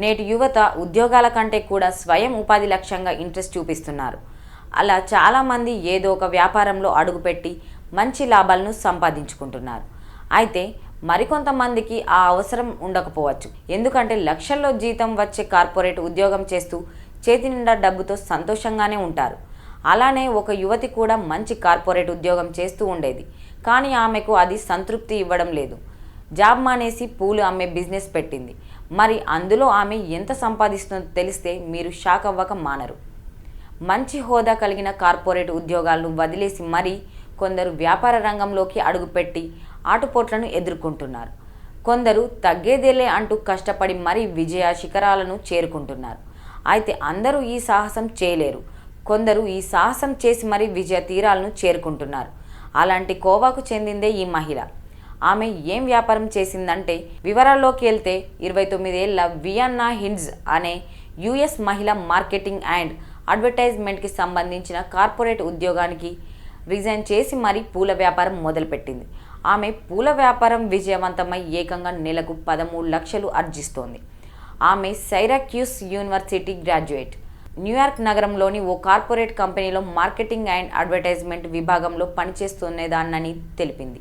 నేటి యువత ఉద్యోగాల కంటే కూడా స్వయం ఉపాధి లక్ష్యంగా ఇంట్రెస్ట్ చూపిస్తున్నారు. అలా చాలామంది ఏదో ఒక వ్యాపారంలో అడుగుపెట్టి మంచి లాభాలను సంపాదించుకుంటున్నారు. అయితే మరికొంతమందికి ఆ అవసరం ఉండకపోవచ్చు. ఎందుకంటే లక్షల్లో జీతం వచ్చే కార్పొరేట్ ఉద్యోగం చేస్తూ చేతి నిండా డబ్బుతో సంతోషంగానే ఉంటారు. అలానే ఒక యువతి కూడా మంచి కార్పొరేట్ ఉద్యోగం చేస్తూ ఉండేది. కానీ ఆమెకు అది సంతృప్తి ఇవ్వడం లేదు. జాబ్ మానేసి పూలు అమ్మే బిజినెస్ పెట్టింది. మరి అందులో ఆమె ఎంత సంపాదిస్తుందో తెలిస్తే మీరు షాక్ అవ్వక మానరు. మంచి హోదా కలిగిన కార్పొరేట్ ఉద్యోగాలను వదిలేసి మరీ కొందరు వ్యాపార రంగంలోకి అడుగుపెట్టి ఆటుపోట్లను ఎదుర్కొంటున్నారు. కొందరు తగ్గేదేలే అంటూ కష్టపడి మరీ విజయ శిఖరాలను చేరుకుంటున్నారు. అయితే అందరూ ఈ సాహసం చేయలేరు. కొందరు ఈ సాహసం చేసి మరీ విజయ తీరాలను చేరుకుంటున్నారు. అలాంటి కోవాకు చెందిందే ఈ మహిళ. ఆమె ఏం వ్యాపారం చేసిందంటే వివరాల్లోకి వెళ్తే ఇరవై తొమ్మిదేళ్ళ వియన్నా హిండ్స్ అనే యుఎస్ మహిళ మార్కెటింగ్ అండ్ అడ్వర్టైజ్మెంట్కి సంబంధించిన కార్పొరేట్ ఉద్యోగానికి రిజైన్ చేసి మరీ పూల వ్యాపారం మొదలుపెట్టింది. ఆమె పూల వ్యాపారం విజయవంతమై ఏకంగా నెలకు పదమూడు లక్షలు ఆర్జిస్తోంది. ఆమె సైరాక్యూస్ యూనివర్సిటీ గ్రాడ్యుయేట్. న్యూయార్క్ నగరంలోని ఓ కార్పొరేట్ కంపెనీలో మార్కెటింగ్ అండ్ అడ్వర్టైజ్మెంట్ విభాగంలో పనిచేస్తున్నదాన్నని తెలిపింది.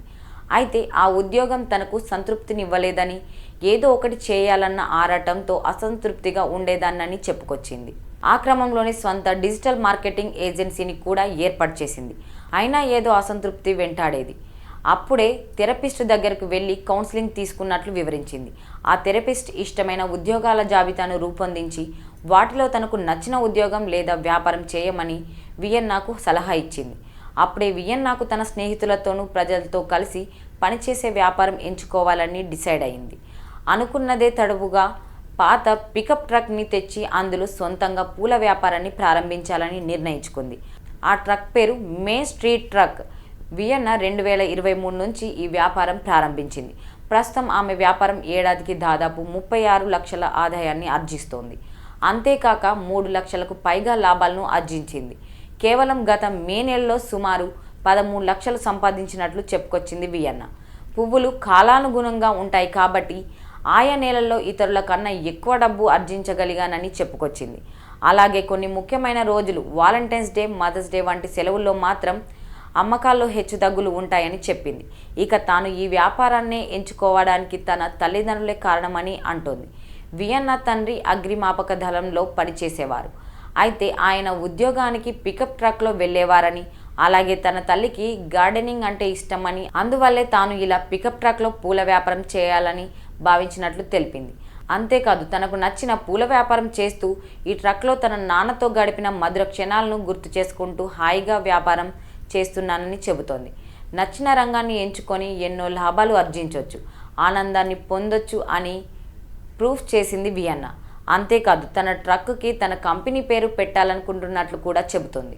అయితే ఆ ఉద్యోగం తనకు సంతృప్తినివ్వలేదని ఏదో ఒకటి చేయాలన్న ఆరాటంతో అసంతృప్తిగా ఉండేదాన్నని చెప్పుకొచ్చింది. ఆ క్రమంలోనే స్వంత డిజిటల్ మార్కెటింగ్ ఏజెన్సీని కూడా ఏర్పాటు చేసింది. అయినా ఏదో అసంతృప్తి వెంటాడేది. అప్పుడే థెరపిస్ట్ దగ్గరకు వెళ్ళి కౌన్సిలింగ్ తీసుకున్నట్లు వివరించింది. ఆ థెరపిస్ట్ ఇష్టమైన ఉద్యోగాల జాబితాను రూపొందించి వాటిలో తనకు నచ్చిన ఉద్యోగం లేదా వ్యాపారం చేయమని వియన్నాకు సలహా ఇచ్చింది. అప్పుడే వియన్నాకు తన స్నేహితులతోనూ ప్రజలతో కలిసి పనిచేసే వ్యాపారం ఎంచుకోవాలని డిసైడ్ అయింది. అనుకున్నదే తడువుగా పాత పికప్ ట్రక్ని తెచ్చి అందులో సొంతంగా పూల వ్యాపారాన్ని ప్రారంభించాలని నిర్ణయించుకుంది. ఆ ట్రక్ పేరు మే స్ట్రీట్ ట్రక్. వియన్నా రెండు వేల ఇరవై మూడు నుంచి ఈ వ్యాపారం ప్రారంభించింది. ప్రస్తుతం ఆమె వ్యాపారం ఏడాదికి దాదాపు ముప్పై ఆరు లక్షల ఆదాయాన్ని ఆర్జిస్తోంది. అంతేకాక మూడు లక్షలకు పైగా లాభాలను ఆర్జించింది. కేవలం గత మే నెలలో సుమారు పదమూడు లక్షలు సంపాదించినట్లు చెప్పుకొచ్చింది వియన్న. పువ్వులు కాలానుగుణంగా ఉంటాయి కాబట్టి ఆయా నెలల్లో ఇతరుల కన్నా ఎక్కువ డబ్బు ఆర్జించగలిగానని చెప్పుకొచ్చింది. అలాగే కొన్ని ముఖ్యమైన రోజులు వాలంటైన్స్ డే మదర్స్ డే వంటి సెలవుల్లో మాత్రం అమ్మకాల్లో హెచ్చుతగ్గులు ఉంటాయని చెప్పింది. ఇక తాను ఈ వ్యాపారాన్నే ఎంచుకోవడానికి తన తల్లిదండ్రులే కారణమని అంటోంది. వియన్నా తండ్రి అగ్రిమాపక దళంలో పనిచేసేవారు. అయితే ఆయన ఉద్యోగానికి పికప్ ట్రక్లో వెళ్ళేవారని అలాగే తన తల్లికి గార్డెనింగ్ అంటే ఇష్టమని అందువల్లే తాను ఇలా పికప్ ట్రక్లో పూల వ్యాపారం చేయాలని భావించినట్లు తెలిపింది. అంతేకాదు తనకు నచ్చిన పూల వ్యాపారం చేస్తూ ఈ ట్రక్లో తన నాన్నతో గడిపిన మధుర క్షణాలను గుర్తు చేసుకుంటూ హాయిగా వ్యాపారం చేస్తున్నానని చెబుతోంది. నచ్చిన రంగాన్ని ఎంచుకొని ఎన్నో లాభాలు ఆర్జించవచ్చు ఆనందాన్ని పొందొచ్చు అని ప్రూఫ్ చేసింది వియన్నా. అంతేకాదు తన ట్రక్కి తన కంపెనీ పేరు పెట్టాలనుకుంటున్నట్లు కూడా చెబుతోంది.